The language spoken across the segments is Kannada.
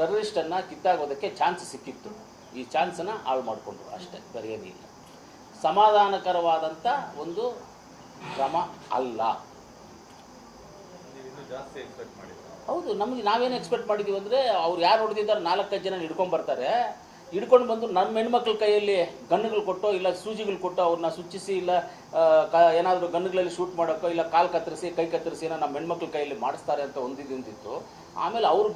ಟೆರರಿಸ್ಟನ್ನು ಕಿತ್ತಾಗೋದಕ್ಕೆ ಚಾನ್ಸ್ ಸಿಕ್ಕಿತ್ತು. ಈ ಚಾನ್ಸನ್ನು ಹಾಳು ಮಾಡಿಕೊಂಡ್ರು ಅಷ್ಟೇ ಬೇರೆ ಏನಿಲ್ಲ ಸಮಾಧಾನಕರವಾದಂಥ ಒಂದು ಕ್ರಮ ಅಲ್ಲ. ಹೌದು ನಮಗೆ ನಾವೇನು ಎಕ್ಸ್ಪೆಕ್ಟ್ ಮಾಡಿದ್ದೀವಿ ಅಂದರೆ ಅವ್ರು ಯಾರು ಹೊಡೆದಿದ್ದಾರೆ ನಾಲ್ಕೈದು ಜನ ಹಿಡ್ಕೊಂಡು ಬರ್ತಾರೆ. ಹಿಡ್ಕೊಂಡು ಬಂದು ನಮ್ಮ ಹೆಣ್ಮಕ್ಳ ಕೈಯಲ್ಲಿ ಗನ್ನುಗಳು ಕೊಟ್ಟೋ, ಇಲ್ಲ ಸೂಜಿಗಳು ಕೊಟ್ಟು ಅವ್ರನ್ನ ಸುಚ್ಚಿಸಿ, ಇಲ್ಲ ಕ, ಏನಾದರೂ ಗನ್ನುಗಳಲ್ಲಿ ಶೂಟ್ ಮಾಡೋಕ್ಕೋ ಇಲ್ಲ ಕಾಲು ಕತ್ತರಿಸಿ, ಕೈ ಕತ್ತರಿಸಿ ಏನೋ ನಮ್ಮ ಹೆಣ್ಮಕ್ಳ ಕೈಯಲ್ಲಿ ಮಾಡಿಸ್ತಾರೆ ಅಂತ ಒಂದಿದ್ದಿಂದಿತ್ತು ಆಮೇಲೆ ಅವರು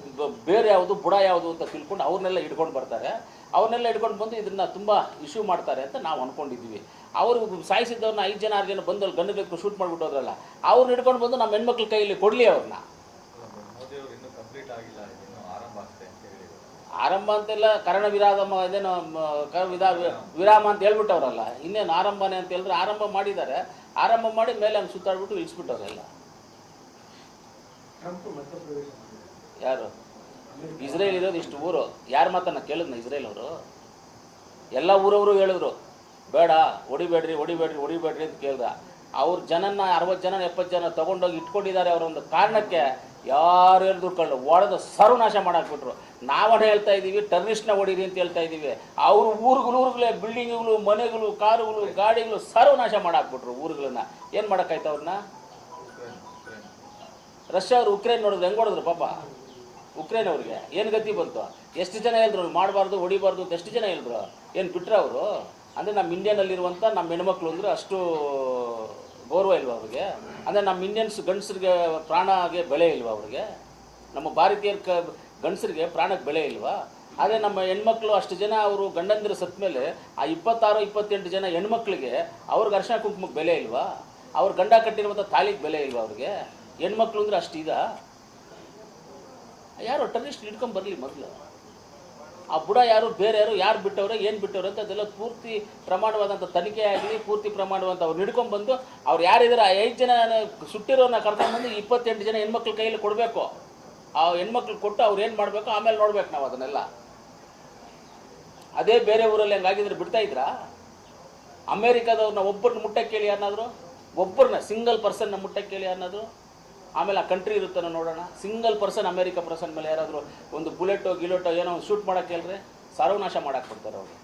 ಬೇರೆ ಯಾವುದು, ಬುಡ ಯಾವುದು ಅಂತ ತಿಳ್ಕೊಂಡು ಅವ್ರನ್ನೆಲ್ಲ ಹಿಡ್ಕೊಂಡು ಬರ್ತಾರೆ. ಅವ್ರನ್ನೆಲ್ಲ ಹಿಡ್ಕೊಂಡು ಬಂದು ಇದನ್ನ ತುಂಬ ಇಶ್ಯೂ ಮಾಡ್ತಾರೆ ಅಂತ ನಾವು ಅಂದ್ಕೊಂಡಿದ್ದೀವಿ ಅವರು ಸಾಯಿಸಿದ್ದವ್ರನ್ನ ಐದು ಜನ, ಆರು ಜನ ಬಂದು ಅಲ್ಲಿ ಗನ್ನುಗಳಿಗೆ ಶೂಟ್ ಮಾಡಿಬಿಟ್ಟೋದ್ರಲ್ಲ ಅವ್ರನ್ನ ಹಿಡ್ಕೊಂಡು ಬಂದು ನಮ್ಮ ಹೆಣ್ಮಕ್ಳ ಕೈಯಲ್ಲಿ ಕೊಡಲಿ ಅವ್ರನ್ನ ಆರಂಭ ಅಂತೆಲ್ಲ ಕರ್ಣ ವಿರಾಮ ಇದೇನು ವಿಧಾ ವಿರಾಮ ಅಂತ ಹೇಳ್ಬಿಟ್ಟವ್ರಲ್ಲ. ಇನ್ನೇನು ಆರಂಭನೇ ಅಂತ ಹೇಳಿದ್ರೆ ಆರಂಭ ಮಾಡಿದ್ದಾರೆ. ಆರಂಭ ಮಾಡಿ ಮೇಲೆ ಹಂಗೆ ಸುತ್ತಾಡ್ಬಿಟ್ಟು ಇಳಿಸ್ಬಿಟ್ಟವ್ರೆಲ್ಲ. ಯಾರು? ಇಸ್ರೇಲ್ ಇರೋದು ಇಷ್ಟು ಊರು. ಯಾರು ಮಾತನ್ನ ಕೇಳಿದ್ನ ಇಸ್ರೇಲ್ ಅವರು? ಎಲ್ಲ ಊರವರು ಹೇಳಿದ್ರು. ಬೇಡ ಹೊಡಿಬೇಡ್ರಿ ಹೊಡಿಬೇಡ್ರಿ ಹೊಡಿಬೇಡ್ರಿ ಅಂತ ಕೇಳ್ದ. ಅವ್ರ ಜನನ ಅರವತ್ತು ಜನ ಎಪ್ಪತ್ತು ಜನ ತೊಗೊಂಡೋಗಿ ಇಟ್ಕೊಂಡಿದ್ದಾರೆ ಅವರೊಂದು ಕಾರಣಕ್ಕೆ ಯಾರು ಹೇಳಿದ್ರು ಕಳ್ಳು ಒಡೆದು ಸರ್ವನಾಶ ಮಾಡಾಕ್ಬಿಟ್ರು. ನಾವೇ ಹೇಳ್ತಾ ಇದ್ದೀವಿ ನ ಹೊಡೀರಿ ಅಂತ ಹೇಳ್ತಾ ಇದ್ದೀವಿ. ಅವರು ಊರುಗಳು, ಊರುಗಳೇ, ಬಿಲ್ಡಿಂಗ್ಗಳು, ಮನೆಗಳು, ಕಾರುಗಳು, ಗಾಡಿಗಳು ಸರ್ವನಾಶ ಮಾಡಾಕ್ಬಿಟ್ರು ಊರುಗಳನ್ನ. ಏನು ಮಾಡೋಕ್ಕಾಯ್ತು ಅವ್ರನ್ನ? ರಷ್ಯಾ ಅವರು ಉಕ್ರೇನ್ ನೋಡಿದ್ರು ಹೆಂಗೆ ಹೊಡೆದ್ರು ಪಾಪ? ಉಕ್ರೇನ್ ಅವ್ರಿಗೆ. ಏನು ಗತಿ ಬಂತು? ಎಷ್ಟು ಜನ ಹೇಳಿದ್ರು ಮಾಡಬಾರ್ದು, ಹೊಡಿಬಾರ್ದು ಅಂತ ಎಷ್ಟು ಜನ ಹೇಳಿದ್ರು? ಏನು ಬಿಟ್ರೆ ಅವರು? ಅಂದರೆ ನಮ್ಮ ಇಂಡಿಯಾನಲ್ಲಿರುವಂಥ ನಮ್ಮ ಹೆಣ್ಮಕ್ಳು ಅಂದರೆ ಅಷ್ಟು ಗೌರವ ಇಲ್ವಾ ಅವ್ರಿಗೆ? ಅಂದರೆ ನಮ್ಮ ಇಂಡಿಯನ್ಸ್ ಗಂಡಸರಿಗೆ ಪ್ರಾಣಗೆ ಬೆಲೆ ಇಲ್ವಾ ಅವ್ರಿಗೆ? ನಮ್ಮ ಭಾರತೀಯರ ಕ ಗಂಡಸರಿಗೆ ಪ್ರಾಣಕ್ಕೆ ಬೆಲೆ ಇಲ್ವಾ? ಆದರೆ ನಮ್ಮ ಹೆಣ್ಮಕ್ಳು ಅಷ್ಟು ಜನ ಅವರು ಗಂಡಂದಿರು ಸತ್ತ ಮೇಲೆ ಆ ಇಪ್ಪತ್ತಾರು, ಇಪ್ಪತ್ತೆಂಟು ಜನ ಹೆಣ್ಮಕ್ಳಿಗೆ ಅವ್ರಿಗೆ ಅರ್ಶನ ಕುಂಕುಮಕ್ಕೆ ಬೆಲೆ ಇಲ್ವಾ? ಅವ್ರ ಗಂಡ ಕಟ್ಟಿರುವಂಥ ತಾಳಿಗೆ ಬೆಲೆ ಇಲ್ವಾ ಅವ್ರಿಗೆ? ಹೆಣ್ಮಕ್ಳು ಅಂದರೆ ಅಷ್ಟು ಇದ? ಯಾರು ಟೆರರಿಸ್ಟ್ ಹಿಡ್ಕೊಂಡು ಬರಲಿ ಮೊದಲು. ಆ ಬುಡ ಯಾರು, ಬೇರೆ ಯಾರು ಯಾರು ಬಿಟ್ಟವ್ರೆ, ಏನು ಬಿಟ್ಟವ್ರೆ ಅಂತ ಅದೆಲ್ಲ ಪೂರ್ತಿ ಪ್ರಮಾಣವಾದಂಥ ತನಿಖೆ ಆಗಲಿ ಪೂರ್ತಿ ಪ್ರಮಾಣವಂತ ಅವ್ರು ಹಿಡ್ಕೊಂಡ್ ಬಂದು ಅವ್ರು ಯಾರಿದ್ದಾರೆ ಐದು ಜನ ಸುಟ್ಟಿರೋನ ಕರ್ಕೊಂಡ್ಬಂದು ಇಪ್ಪತ್ತೆಂಟು ಜನ ಹೆಣ್ಮಕ್ಳ ಕೈಯಲ್ಲಿ ಕೊಡಬೇಕು. ಆ ಹೆಣ್ಮಕ್ಳು ಕೊಟ್ಟು ಅವ್ರು ಏನು ಮಾಡಬೇಕು, ಆಮೇಲೆ ನೋಡ್ಬೇಕು ನಾವು ಅದನ್ನೆಲ್ಲ. ಅದೇ ಬೇರೆ ಊರಲ್ಲಿ ಹಂಗಾಗಿದ್ರೆ ಬಿಡ್ತಾ ಇದ್ರಾ? ಅಮೇರಿಕಾದವ್ರನ್ನ ಒಬ್ಬರನ್ನ ಮುಟ್ಟಕ್ಕೆ ಕೇಳಿ ಯಾರನ್ನಾದ್ರು ಒಬ್ಬರನ್ನ ಸಿಂಗಲ್ ಪರ್ಸನ್ನ ಮುಟ್ಟಕ್ಕೆ ಕೇಳಿ ಯಾರನ್ನಾದ್ರು ಆಮೇಲೆ ಆ ಕಂಟ್ರಿ ಇರುತ್ತಾನೋ ನೋಡೋಣ ಸಿಂಗಲ್ ಪರ್ಸನ್ ಅಮೇರಿಕ ಪರ್ಸನ್ ಮೇಲೆ ಯಾರಾದರೂ ಒಂದು ಬುಲೆಟೋ ಗಿಲೆಟೋ ಏನೋ ಶೂಟ್ ಮಾಡೋಕ್ಕೆ ಹೇಳ್ರೆ ಸರ್ವನಾಶ ಮಾಡಕ್ಕೆ ಕೊಡ್ತಾರೆ ಅವರು